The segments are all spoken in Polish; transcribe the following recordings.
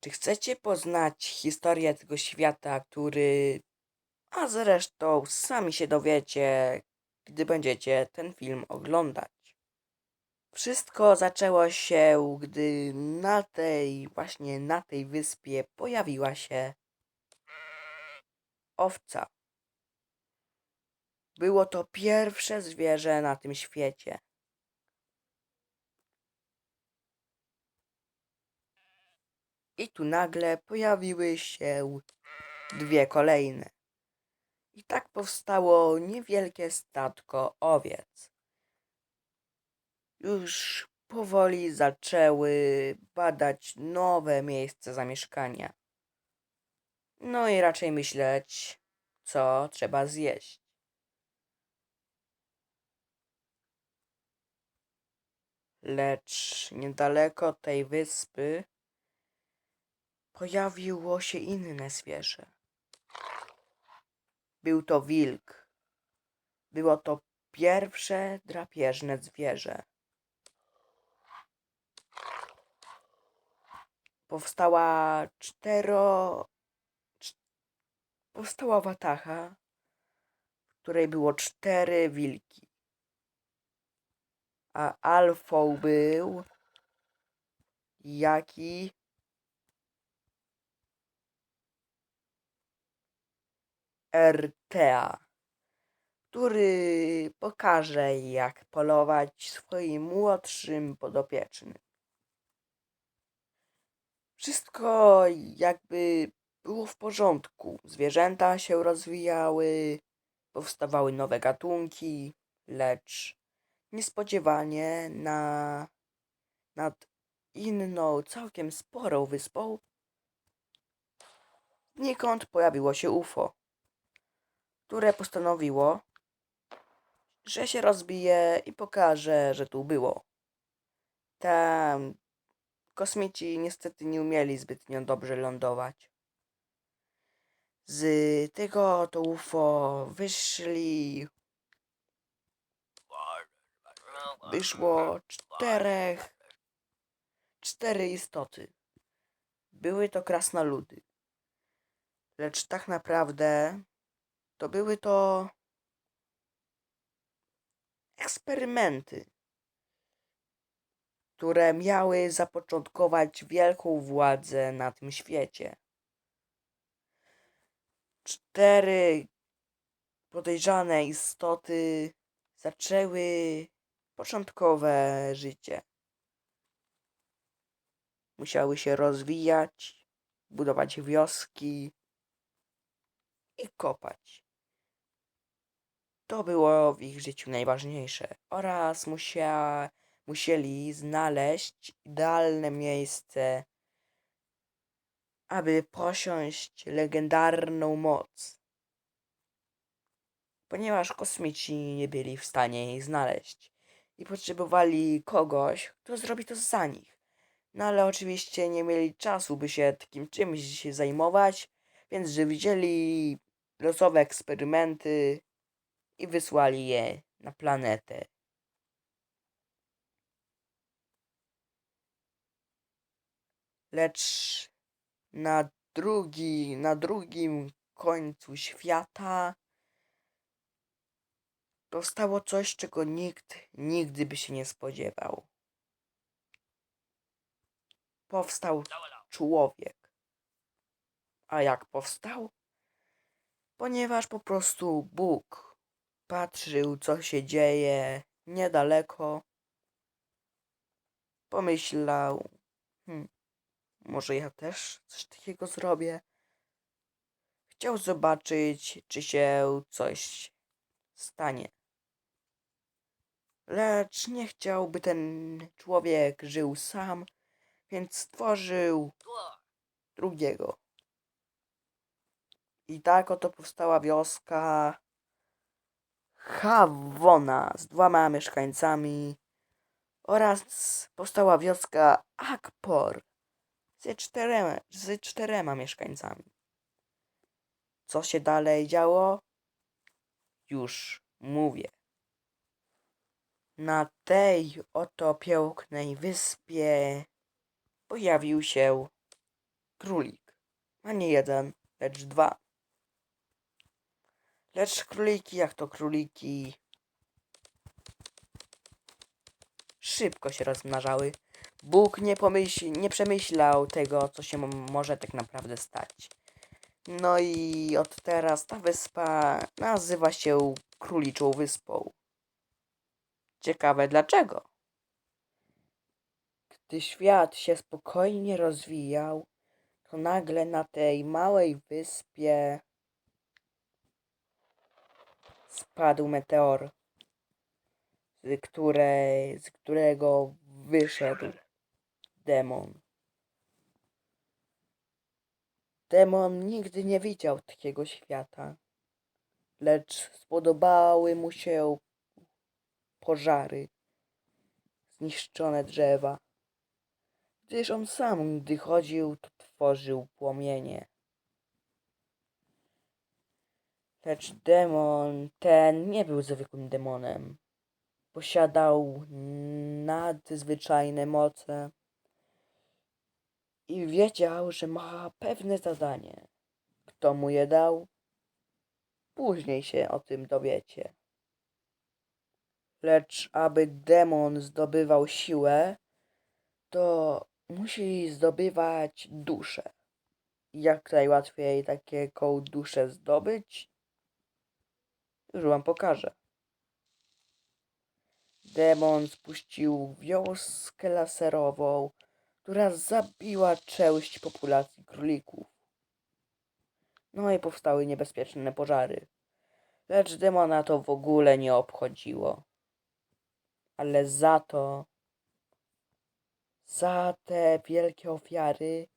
Czy chcecie poznać historię tego świata, który. A zresztą sami się dowiecie, gdy będziecie ten film oglądać. Wszystko zaczęło się, gdy na tej, właśnie na tej wyspie pojawiła się owca. Było to pierwsze zwierzę na tym świecie. I tu nagle pojawiły się dwie kolejne. I tak powstało niewielkie statko owiec. Już powoli zaczęły badać nowe miejsce zamieszkania. No i raczej myśleć, co trzeba zjeść. Lecz niedaleko tej wyspy pojawiło się inne zwierzę. Był to wilk. Było to pierwsze drapieżne zwierzę. Powstała cztero. cz- Powstała watacha, w której było cztery wilki. A alfą był. Jaki? RTA, który pokaże, jak polować swoim młodszym podopiecznym. Wszystko jakby było w porządku. Zwierzęta się rozwijały, powstawały nowe gatunki, lecz niespodziewanie na nad inną, całkiem sporą wyspą znikąd pojawiło się UFO które postanowiło, że się rozbije i pokaże, że tu było. Tam kosmici niestety nie umieli zbytnio dobrze lądować. Z tego to UFO wyszli. Wyszło czterech. Cztery istoty. Były to krasnoludy. Lecz tak naprawdę to były to eksperymenty, które miały zapoczątkować wielką władzę na tym świecie. Cztery podejrzane istoty zaczęły początkowe życie. Musiały się rozwijać, budować wioski i kopać. To było w ich życiu najważniejsze. Oraz musia, musieli znaleźć idealne miejsce, aby posiąść legendarną moc. Ponieważ kosmici nie byli w stanie jej znaleźć i potrzebowali kogoś, kto zrobi to za nich. No ale oczywiście nie mieli czasu, by się takim czymś zajmować, więc że widzieli losowe eksperymenty i wysłali je na planetę. Lecz na drugi, na drugim końcu świata powstało coś, czego nikt nigdy by się nie spodziewał. Powstał człowiek. A jak powstał? Ponieważ po prostu Bóg patrzył, co się dzieje niedaleko. Pomyślał, hmm, może ja też coś takiego zrobię. Chciał zobaczyć, czy się coś stanie. Lecz nie chciał, by ten człowiek żył sam, więc stworzył drugiego. I tak oto powstała wioska Havona z dwoma mieszkańcami oraz powstała wioska Akpor ze czterema, z czterema mieszkańcami. Co się dalej działo? Już mówię. Na tej oto pięknej wyspie pojawił się królik. A nie jeden, lecz dwa. Lecz króliki, jak to króliki, szybko się rozmnażały. Bóg nie, pomyśl, nie przemyślał tego, co się może tak naprawdę stać. No i od teraz ta wyspa nazywa się Króliczą Wyspą. Ciekawe dlaczego. Gdy świat się spokojnie rozwijał, to nagle na tej małej wyspie spadł meteor, z, której, z którego wyszedł demon. Demon nigdy nie widział takiego świata, lecz spodobały mu się pożary, zniszczone drzewa. Gdyż on sam, gdy chodził, to tworzył płomienie. Lecz demon ten nie był zwykłym demonem. Posiadał nadzwyczajne moce i wiedział, że ma pewne zadanie. Kto mu je dał? Później się o tym dowiecie. Lecz aby demon zdobywał siłę, to musi zdobywać duszę. Jak najłatwiej taką duszę zdobyć? Już wam pokażę. Demon spuścił wioskę laserową, która zabiła część populacji królików. No i powstały niebezpieczne pożary. Lecz demona to w ogóle nie obchodziło. Ale za to, za te wielkie ofiary,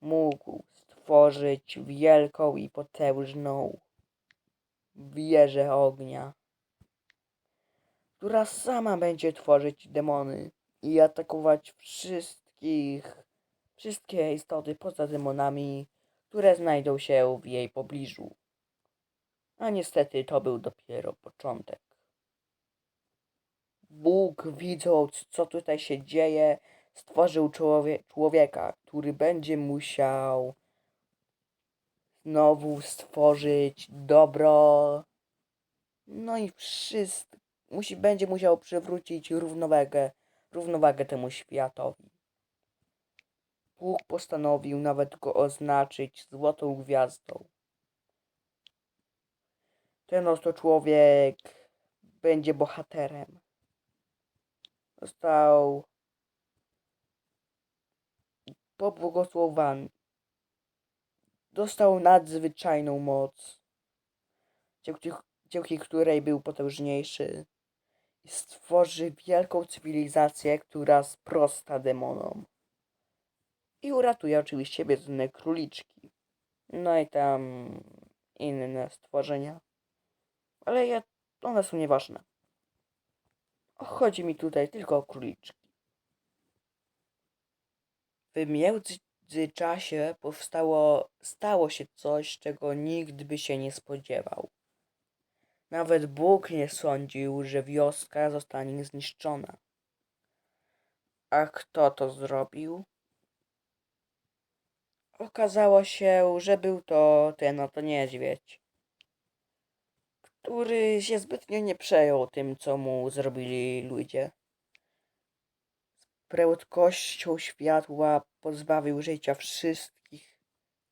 mógł stworzyć wielką i potężną wieżę ognia, która sama będzie tworzyć demony i atakować wszystkich, wszystkie istoty poza demonami, które znajdą się w jej pobliżu. A niestety to był dopiero początek. Bóg, widząc, co tutaj się dzieje, stworzył człowie człowieka, który będzie musiał znowu stworzyć dobro. No i wszystko. Musi, będzie musiał przywrócić równowagę, równowagę temu światowi. Bóg postanowił nawet go oznaczyć złotą gwiazdą. Ten oto człowiek będzie bohaterem. Został pobłogosławany. Dostał nadzwyczajną moc, dzięki, dzięki której był potężniejszy i stworzy wielką cywilizację, która sprosta demonom. I uratuje oczywiście biedne króliczki. No i tam inne stworzenia. Ale ja, one są nieważne. Chodzi mi tutaj tylko o króliczki. W międzyczasie powstało, stało się coś, czego nikt by się nie spodziewał. Nawet Bóg nie sądził, że wioska zostanie zniszczona. A kto to zrobił? Okazało się, że był to ten oto niedźwiedź, który się zbytnio nie przejął tym, co mu zrobili ludzie. Prędkością światła pozbawił życia wszystkich,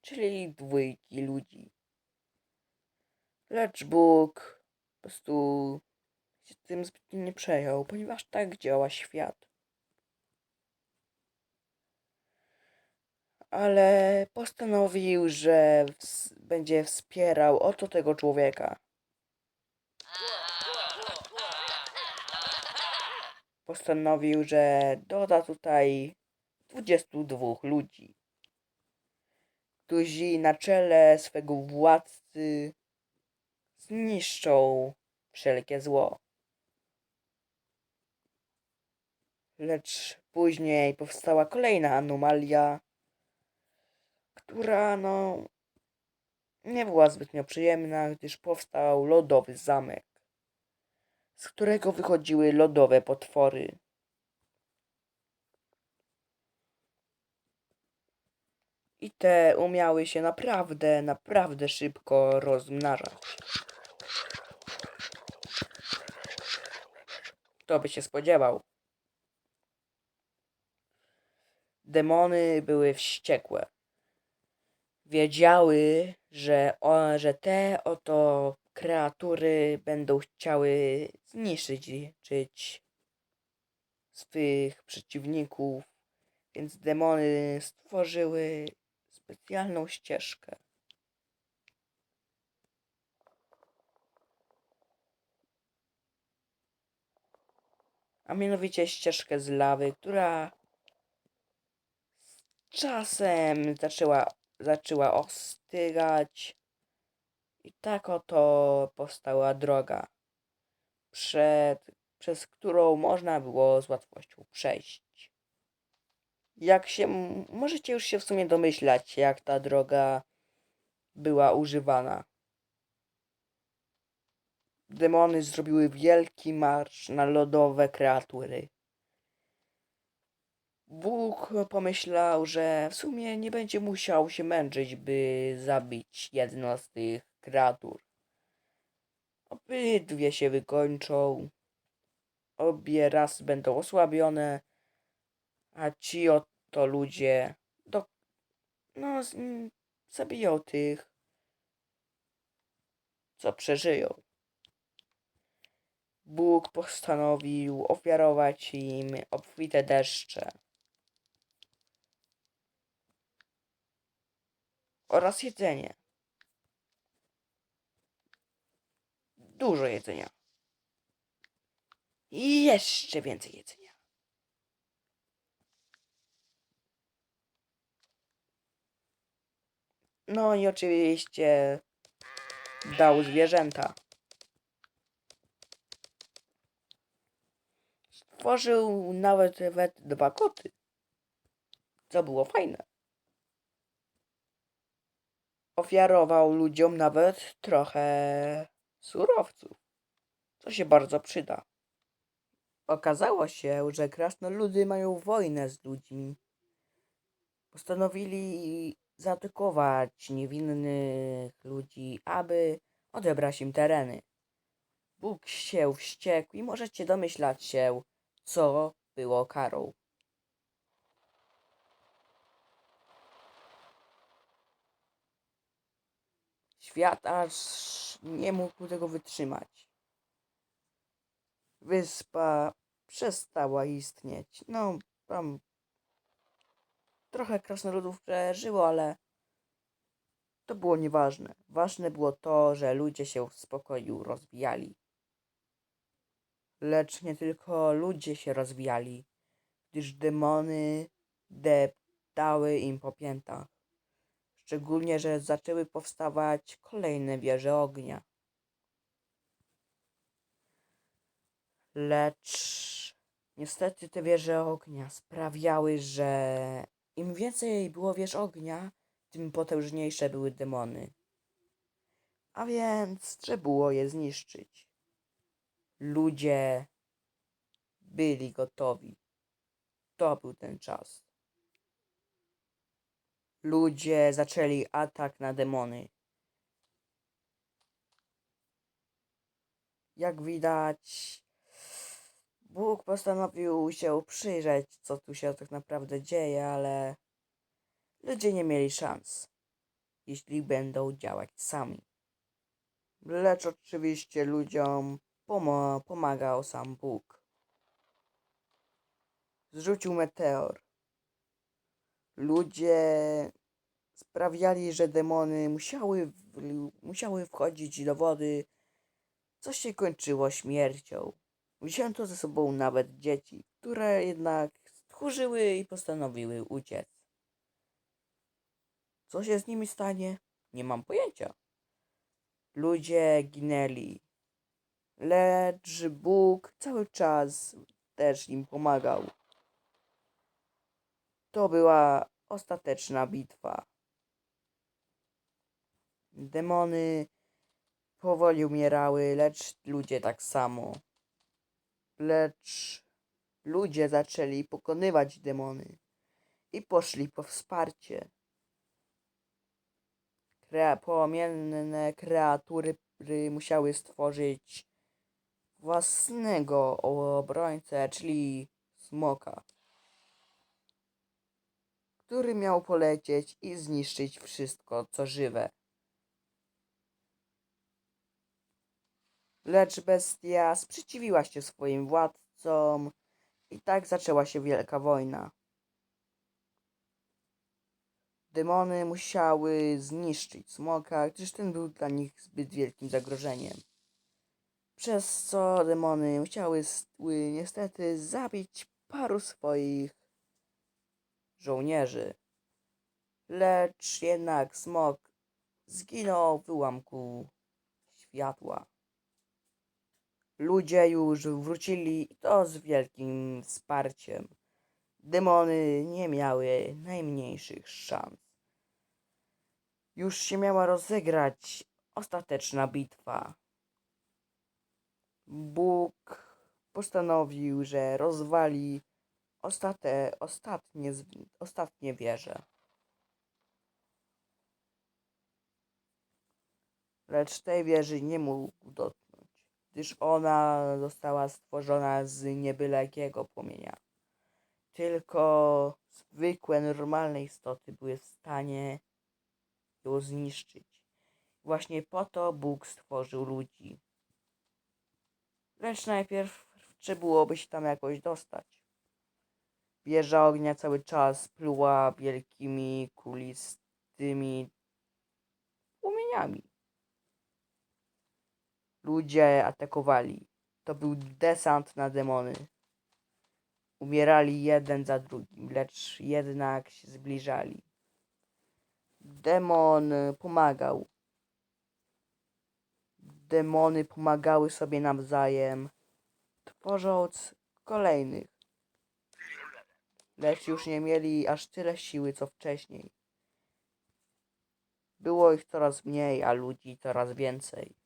czyli dwójki ludzi. Lecz Bóg po prostu się tym zbytnio nie przejął, ponieważ tak działa świat. Ale postanowił, że będzie wspierał oto tego człowieka. Postanowił, że doda tutaj 22 ludzi, którzy na czele swego władcy zniszczą wszelkie zło. Lecz później powstała kolejna anomalia, która no nie była zbytnio przyjemna, gdyż powstał lodowy zamek, z którego wychodziły lodowe potwory. I te umiały się naprawdę, naprawdę szybko rozmnażać. Kto by się spodziewał? Demony były wściekłe. Wiedziały, że, o, że te oto kreatury będą chciały zniszczyć swych przeciwników, więc demony stworzyły specjalną ścieżkę. A mianowicie ścieżkę z lawy, która z czasem zaczęła, zaczęła ostygać i tak oto powstała droga, przed, przez którą można było z łatwością przejść. Jak się możecie już się w sumie domyślać, jak ta droga była używana. Demony zrobiły wielki marsz na lodowe kreatury. Bóg pomyślał, że w sumie nie będzie musiał się męczyć, by zabić jedno z tych kreatur. Obydwie się wykończą. Obie raz będą osłabione, a ci oto ludzie do, no, z, zabiją tych, co przeżyją. Bóg postanowił ofiarować im obfite deszcze oraz jedzenie. Dużo jedzenia. I jeszcze więcej jedzenia. No i oczywiście dał zwierzęta. Stworzył nawet, nawet dwa koty. Co było fajne. Ofiarował ludziom nawet trochę surowców, co się bardzo przyda. Okazało się, że krasnoludy mają wojnę z ludźmi. Postanowili zaatakować niewinnych ludzi, aby odebrać im tereny. Bóg się wściekł i możecie domyślać się, co było karą. Świat aż nie mógł tego wytrzymać. Wyspa przestała istnieć. No, tam trochę krasnoludów przeżyło, ale to było nieważne. Ważne było to, że ludzie się w spokoju rozwijali. Lecz nie tylko ludzie się rozwijali, gdyż demony deptały im po piętach. Szczególnie, że zaczęły powstawać kolejne wieże ognia. Lecz niestety te wieże ognia sprawiały, że im więcej było wież ognia, tym potężniejsze były demony. A więc trzeba było je zniszczyć. Ludzie byli gotowi. To był ten czas. Ludzie zaczęli atak na demony. Jak widać, Bóg postanowił się przyjrzeć, co tu się tak naprawdę dzieje, ale ludzie nie mieli szans, jeśli będą działać sami. Lecz oczywiście ludziom pomo- pomagał sam Bóg. Zrzucił meteor. Ludzie sprawiali, że demony musiały, musiały wchodzić do wody, co się kończyło śmiercią. Wzięto ze sobą nawet dzieci, które jednak stchórzyły i postanowiły uciec. Co się z nimi stanie? Nie mam pojęcia. Ludzie ginęli, lecz Bóg cały czas też im pomagał. To była ostateczna bitwa. Demony powoli umierały, lecz ludzie tak samo. Lecz ludzie zaczęli pokonywać demony i poszli po wsparcie. krea- płomienne kreatury musiały stworzyć własnego obrońcę, czyli smoka, który miał polecieć i zniszczyć wszystko, co żywe. Lecz bestia sprzeciwiła się swoim władcom i tak zaczęła się wielka wojna. Demony musiały zniszczyć smoka, gdyż ten był dla nich zbyt wielkim zagrożeniem. Przez co demony musiały niestety zabić paru swoich żołnierzy. Lecz jednak smok zginął w ułamku światła. Ludzie już wrócili i to z wielkim wsparciem. Demony nie miały najmniejszych szans. Już się miała rozegrać ostateczna bitwa. Bóg postanowił, że rozwali ostate, ostatnie, ostatnie wieże. Lecz tej wieży nie mógł dotknąć, gdyż ona została stworzona z niebyle jakiego płomienia. Tylko zwykłe, normalne istoty były w stanie ją zniszczyć. Właśnie po to Bóg stworzył ludzi. Lecz najpierw trzeba byłoby się tam jakoś dostać. Wieża ognia cały czas pluła wielkimi, kulistymi płomieniami. Ludzie atakowali. To był desant na demony. Umierali jeden za drugim, lecz jednak się zbliżali. Demon pomagał. Demony pomagały sobie nawzajem, tworząc kolejnych. Lecz już nie mieli aż tyle siły co wcześniej. Było ich coraz mniej, a ludzi coraz więcej.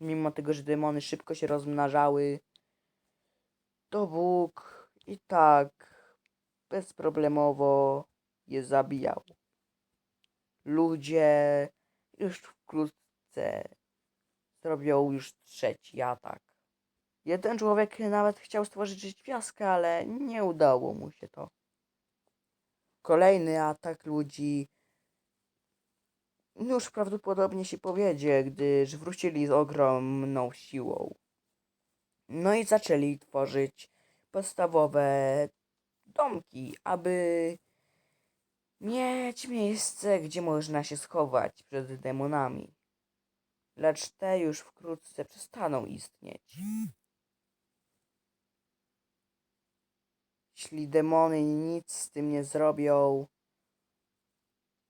Mimo tego, że demony szybko się rozmnażały, to Bóg i tak bezproblemowo je zabijał. Ludzie już wkrótce zrobią już trzeci atak. Jeden człowiek nawet chciał stworzyć wioskę, ale nie udało mu się to. Kolejny atak ludzi już prawdopodobnie się powiedzie, gdyż wrócili z ogromną siłą. No i zaczęli tworzyć podstawowe domki, aby mieć miejsce, gdzie można się schować przed demonami. Lecz te już wkrótce przestaną istnieć. Jeśli demony nic z tym nie zrobią,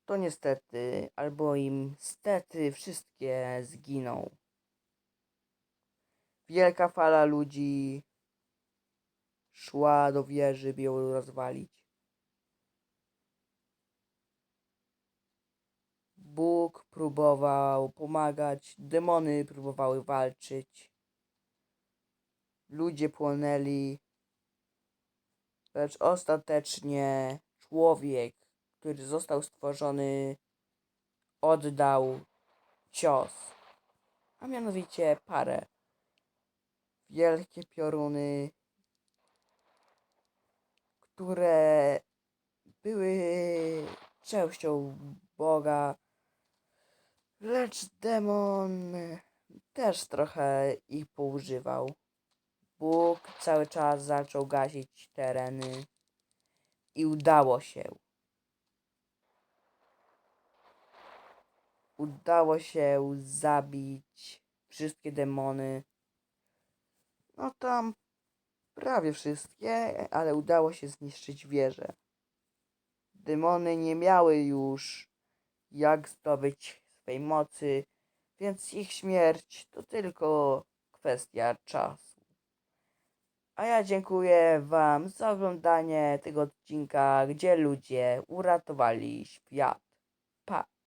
to niestety, albo im stety wszystkie zginą. Wielka fala ludzi szła do wieży, by ją rozwalić. Bóg próbował pomagać, demony próbowały walczyć. Ludzie płonęli, lecz ostatecznie człowiek, który został stworzony, oddał cios, a mianowicie parę. Wielkie pioruny, które były częścią Boga, lecz demon też trochę ich poużywał. Bóg cały czas zaczął gasić tereny i udało się. Udało się zabić wszystkie demony. No tam prawie wszystkie, ale udało się zniszczyć wieżę. Demony nie miały już jak zdobyć swej mocy, więc ich śmierć to tylko kwestia czasu. A ja dziękuję Wam za oglądanie tego odcinka, gdzie ludzie uratowali świat.